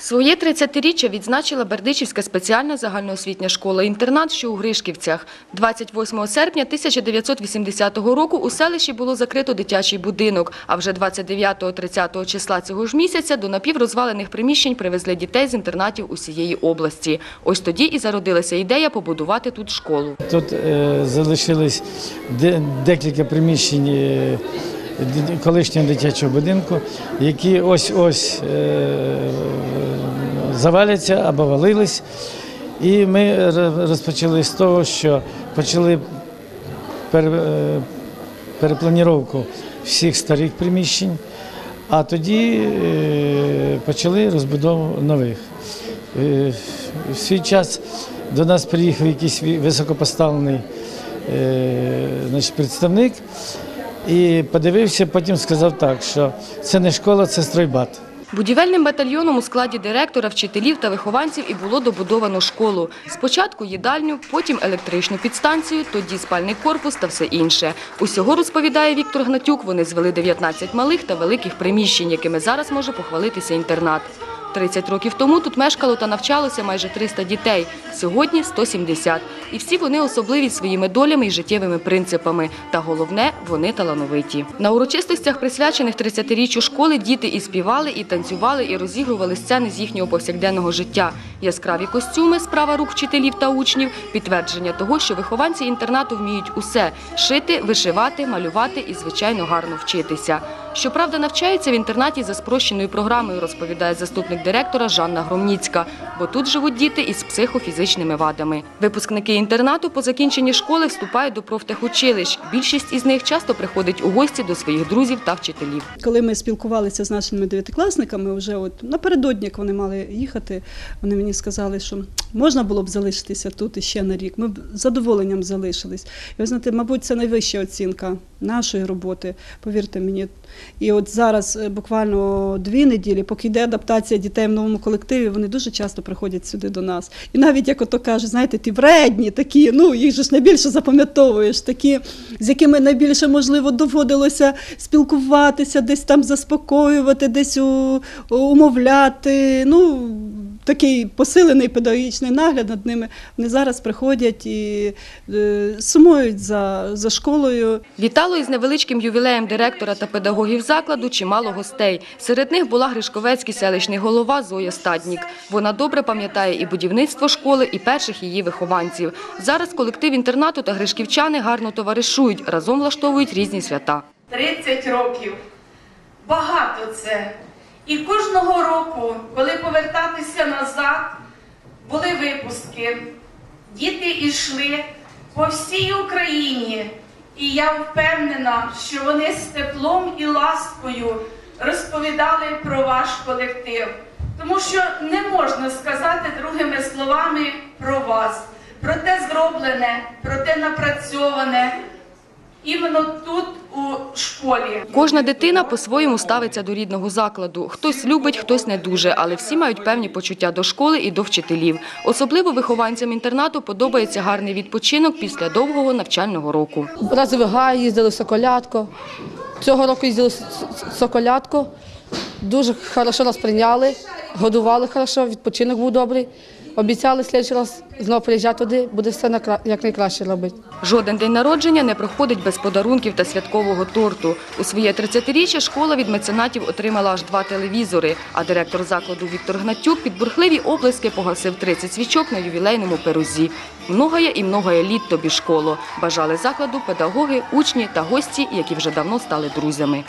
Своє 30-річчя відзначила Бердичівська спеціальна загальноосвітня школа-інтернат, що у Гришківцях. 28 серпня 1980 року у селищі було закрито дитячий будинок, а вже 29-30 числа цього ж місяця до напіврозвалених приміщень привезли дітей з інтернатів усієї області. Ось тоді і зародилася ідея побудувати тут школу. Тут е, залишились декілька приміщень е, колишнього дитячого будинку, які ось-ось е, заваляться або валились. І ми розпочали з того, що почали е, перепланіровку всіх старих приміщень, а тоді е, почали розбудову нових. В свій час до нас приїхав якийсь високопоставлений значить, представник і подивився, потім сказав так, що це не школа, це стройбат. Будівельним батальйоном у складі директора, вчителів та вихованців і було добудовано школу. Спочатку їдальню, потім електричну підстанцію, тоді спальний корпус та все інше. Усього, розповідає Віктор Гнатюк, вони звели 19 малих та великих приміщень, якими зараз може похвалитися інтернат. 30 років тому тут мешкало та навчалося майже 300 дітей, сьогодні 170. І всі вони особливі своїми долями і життєвими принципами. Та головне, вони талановиті. На урочистостях, присвячених 30-річчю школи, діти і співали, і танцювали, і розігрували сцени з їхнього повсякденного життя. Яскраві костюми, справа рук вчителів та учнів, підтвердження того, що вихованці інтернату вміють усе – шити, вишивати, малювати і, звичайно, гарно вчитися. Щоправда, навчаються в інтернаті за спрощеною програмою, розповідає заступник директора Жанна Громніцька, бо тут живуть діти із психофізичними вадами. Випускники інтернату по закінченні школи вступають до профтехучилищ. Більшість із них часто приходить у гості до своїх друзів та вчителів. Коли ми спілкувалися з нашими дев'ятикласниками, вже от напередодні, як вони мали їхати, вони мені сказали, що можна було б залишитися тут іще на рік. Ми б з задоволенням залишились. І ви знаєте, мабуть, це найвища оцінка нашої роботи, повірте мені. І от зараз е, буквально дві неділі, поки йде адаптація дітей в новому колективі, вони дуже часто приходять сюди до нас. І навіть як ото кажуть, знаєте, ті вредні такі, ну їх же ж найбільше запам'ятовуєш, такі, з якими найбільше можливо доводилося спілкуватися, десь там заспокоювати, десь умовляти. Ну такий посилений педагогічний нагляд над ними. Вони зараз приходять і е, сумують за, за школою. Вітало із невеличким ювілеєм директора та педагогів закладу чимало гостей. Серед них була Гришковецький селищний голова Зоя Стаднік. Вона добре пам'ятає і будівництво школи, і перших її вихованців. Зараз колектив інтернату та гришківчани гарно товаришують, разом влаштовують різні свята. 30 років. Багато це. І кожного року, коли повертатися назад, були випуски. Діти йшли по всій Україні. І я впевнена, що вони з теплом і ласкою розповідали про ваш колектив. Тому що не можна сказати другими словами про вас, про те зроблене, про те напрацьоване. Іменно тут у школі. Кожна дитина по-своєму ставиться до рідного закладу. Хтось любить, хтось не дуже, але всі мають певні почуття до школи і до вчителів. Особливо вихованцям інтернату подобається гарний відпочинок після довгого навчального року. Разовий гай їздили в Соколятко. Цього року їздили в Соколятко. Дуже хорошо нас прийняли, годували хорошо, відпочинок був добрий. Обіцяли слідчий раз знову приїжджати туди, буде все як робити. Жоден день народження не проходить без подарунків та святкового торту. У своє 30-річчя школа від меценатів отримала аж два телевізори, а директор закладу Віктор Гнатюк під бурхливі оплески погасив 30 свічок на ювілейному перузі. Многоє і многоє літ тобі школо. Бажали закладу педагоги, учні та гості, які вже давно стали друзями.